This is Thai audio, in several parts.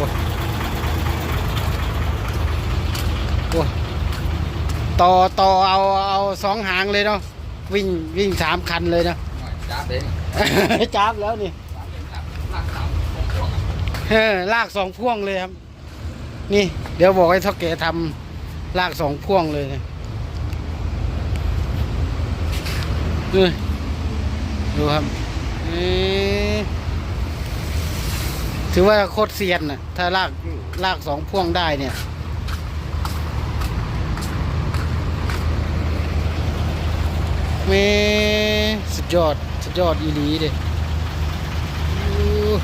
อ้โอ้ต่อต่อเอาเอาสองหางเลยเนาะวิ่งวิ่งสามคันเลยเนาะจ้าเองจับแล้วนี่ลากสามพวกเออลากสองพ่วงเลยครับ นี่ เดี๋ยวบอกให้เท่าแกทำลากสองพ่วงเลยเนี่ยดูดูครับเอ๊ะ ถือว่าโคตรเซียนนะถ้าลากลากสองพ่วงได้เนี่ย เมสุดยอด สุดยอดอีหลีเด้อู้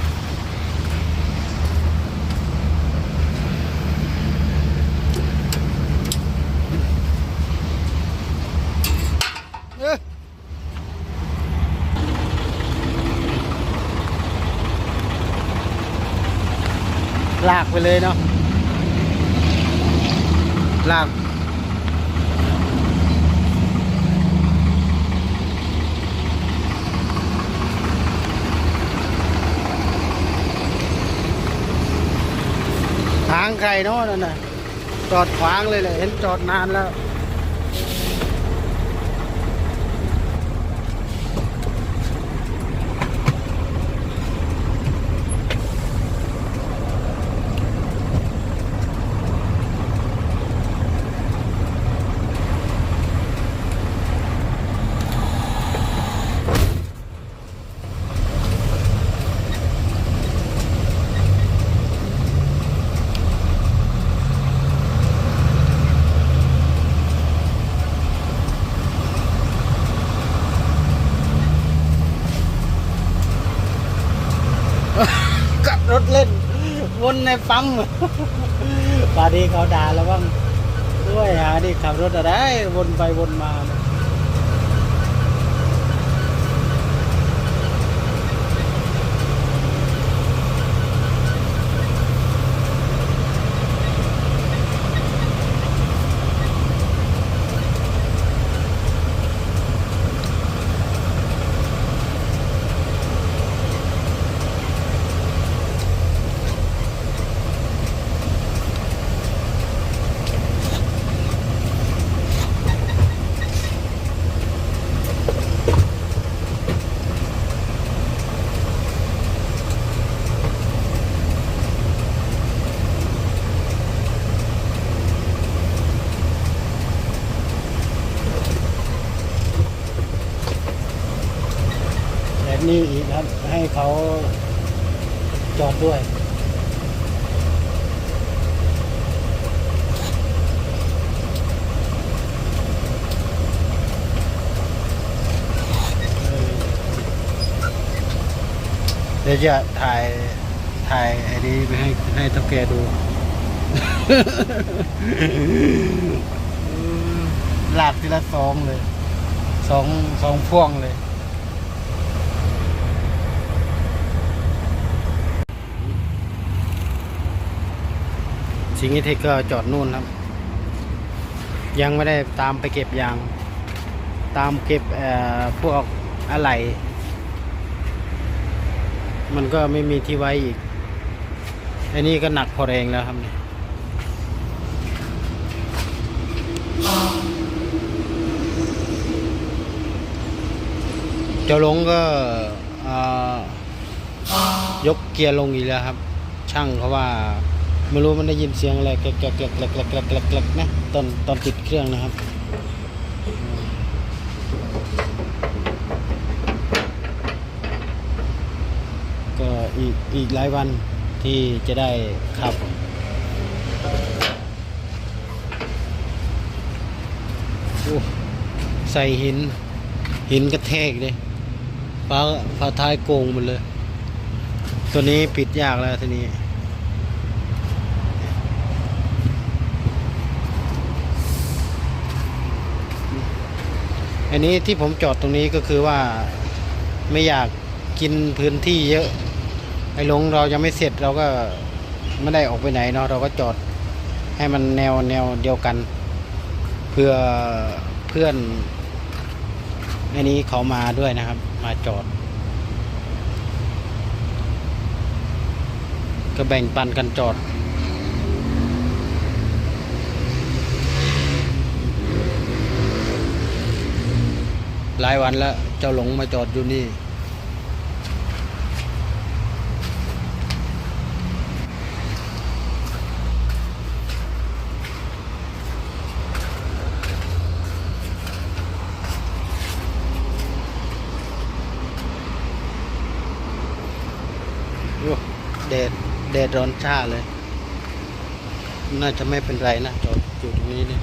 เอ้อ ลากไปเลยเนาะลากทางไกลเนาะนั่นน่ะจอดขวางเลยแหละเห็นจอดนานแล้ว กับรถเล่น วนในปั๊มปาดีเขาด่าแล้วบ้างด้วยหาดิขับรถอะไรวนไปวนมา ให้เขาจอดด้วย เดี๋ยวจะถ่ายถ่ายไอ้นี้ไปให้ให้เท่าแกดู หลากทีละสองเลยสองสองพ่วงเลย สิงห์เทคก็จอดนู่นครับ ยังไม่ได้ตามไปเก็บยาง ตามเก็บพวกอะไหล่มันก็ไม่มีที่ไว้อีก อันนี้ก็หนักพอแรงแล้วครับเนี่ยเจ้าลงก็ยกเกียร์ลงอีกแล้วครับ ช่างเขาว่า ไม่รู้มันได้ยินเสียงอะไรแกลกแกลกแกลกแกลกนะตอนตอนติดเครื่องนะครับก็อีกอีกหลายวันที่จะได้ขับใส่หิน หินกระแทกเลยฟ้าฟ้าท้ายโกงหมดเลย ตัวนี้ปิดยากแล้วทีนี้ อันนี้ที่ผมจอดตรงนี้ก็คือว่าไม่อยากกินพื้นที่เยอะ ไอ้หลงเรายังไม่เสร็จเราก็ไม่ได้ออกไปไหนเนาะเราก็จอดให้มันแนวแนวเดียวกัน เพื่อเพื่อนอันนี้เขามาด้วยนะครับ มาจอด ก็แบ่งปันกันจอด หลายวันแล้ว เจ้าหลงมาจอดอยู่นี่โอ้แดดแดดร้อนชาเลย น่าจะไม่เป็นไรนะจอดอยู่ตรงนี้เนี่ย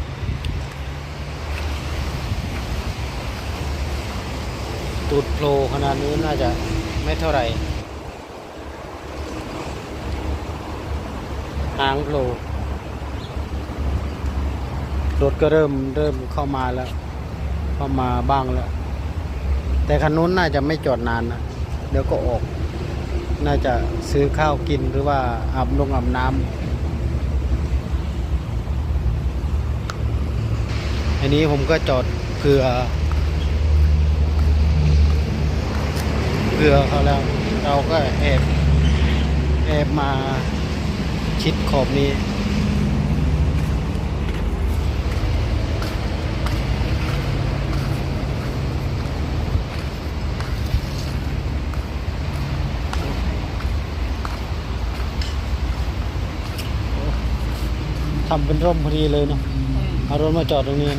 ตูดโผล่ขนาดนี้น่าจะไม่เท่าไหร่หางโผล่รถก็เริ่มเริ่มเข้ามาแล้ว เข้ามาบ้างแล้ว แต่คันนู้นน่าจะไม่จอดนานนะเดี๋ยวก็ออก น่าจะซื้อข้าวกินหรือว่าอาบลงอาบน้ำอันนี้ผมก็จอดเผื่อ เผื่อเขาแล้ว เราก็แอบแอบมาชิดขอบนี้ทำเป็นร่มพอดีเลยเนาะเอารถมาจอดตรงนี้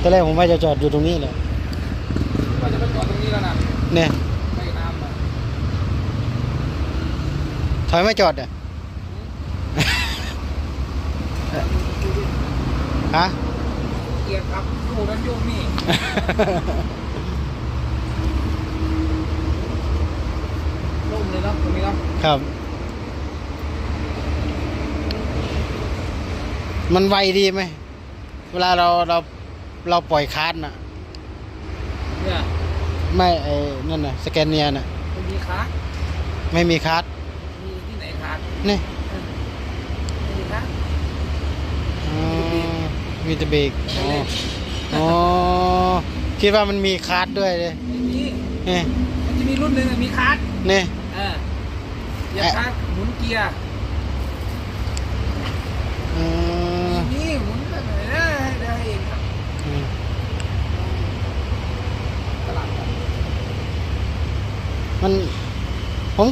ตอนแรกผมว่าจะจอดอยู่ตรงนี้แหละว่าจะไปจอ ดตรงนี้แล้วนะเนี่ย ไม่น้ำอะถอยไม่จอดอะฮะ เกียร์ครับอยู่นั้นอยู่นี่ลงเลยเนาะตรงนี้เนาะครับ มันไวดีไหม เวลาเราเราเราปล่อยคาร์ดน่ะ เนี่ย ไม่ไอ้นั่นน่ะสแกนเนียน่ะมันมีคาร์ดไม่มีคาร์ดมีที่ไหนคาร์ดนี่ไม่มีคาร์ดอ๋อมีแต่เบรกอ๋ออ๋อคิดว่ามันมีคาร์ดด้วยเลยไม่มีนี่มันจะมีรุ่นหนึ่งอะมีคาร์ดนี่เออเหยียบคาร์ดหมุนเกียร์อืม นี่หมุนไปไหนได้ได้เองครับ อืม ตลาดครับ มันผม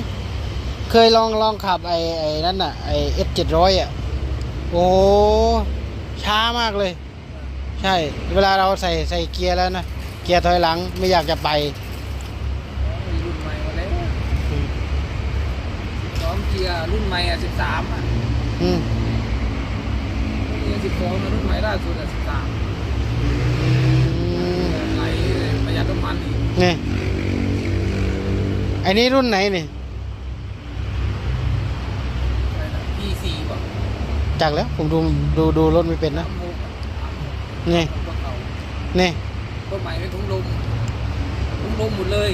เค ยลองลองขับไอ้ไอ้นั่นน่ะไอ้เอสเจ็ดร้อยอะ โอ้ช้ามากเลย ใช่ เวลาเราใส่ใส่เกียร์แล้วนะ เกียร์ถอยหลังไม่อยากจะไปมีรุ่นใหม่มาแล้วสองเกียร์รุ่นใหม่อะสิบสามอะอืมเกียร์สิบสองรุ่นใหม่ล่าสุดอะสิบสามอืมไหลประหยัดน้ำมันอีกนี่ไอ้นี้รุ่นไหนนี่ อะไรนะ P4 ป่ะ จักแล้ว ผมดูดูดูรถไม่เป็นนะน้ำมูกอะนี่ตัวเก่านี่ตัวใหม่เป็นถุงลมถุงลมหมดเลย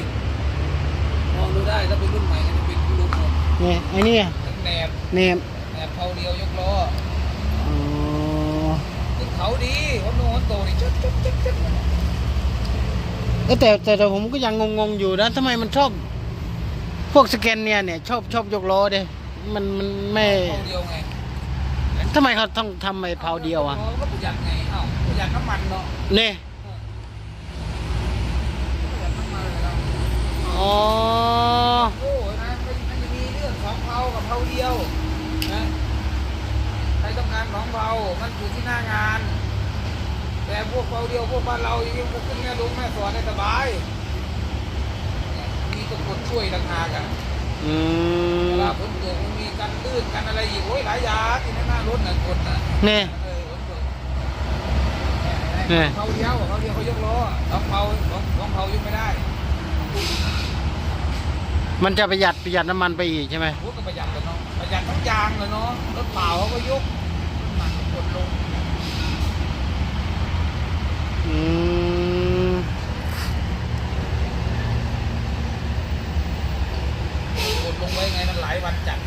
มองดูได้ถ้าเป็นรุ่นใหม่ก็จะเป็นถุงลมหมดนี่ไอ้นี่อะทั้งแหนบนี่แหนบเขาเดียวยกล้ออ๋อขึ้นเขาดีหัวโน้นโตนี่จุดจุดจุดจุดเอ้ยแต่แต่แต่ผมก็ยังงงๆอยู่นะทำไมมันชอบพวกสแกนเนี่ยเนี่ยชอบชอบยกล้อเด้มันมันไม่เขาเดียวไง ทำไมเขาต้องทำไอ้เผาเดียวอะก็ประหยัดไงเอ้าประหยัดน้ำมันเนาะนี่ประหยัดน้ำมันเลยเนาะอ๋อโอ้ยนะมันมันจะมีเรื่องสองเผากับเผาเดียวนะใครต้องการสองเผามันอยู่ที่หน้างาน แต่พวกเผาเดียวพวกบ้านเราอย่างนี้พวกขึ้นแม่ลุงแม่สอนได้สบายเนี่ยมีตะกรุดช่วยต่างหากอะ อืเวมลาฝนตกมันมีกันลื่นกันอะไรอีกโอ้ยหลายอย่างที่หน้ารถน่ะกดน่ะนี่เออฝนตกนี่เผาเดียวเผาเดียวเขายกล้อสองเผาสองสองเผายกไม่ได้มันจะประหยัดประหยัดน้ำมันไปอีกใช่ไหมพูดก็ประหยัดเลยเนาะประหยัดทั้งยางเลยเนาะรถเปล่าเขาก็ยกน้ำหนักก็กดลงอืม กดล งไว้ไงมันหลายวันจัด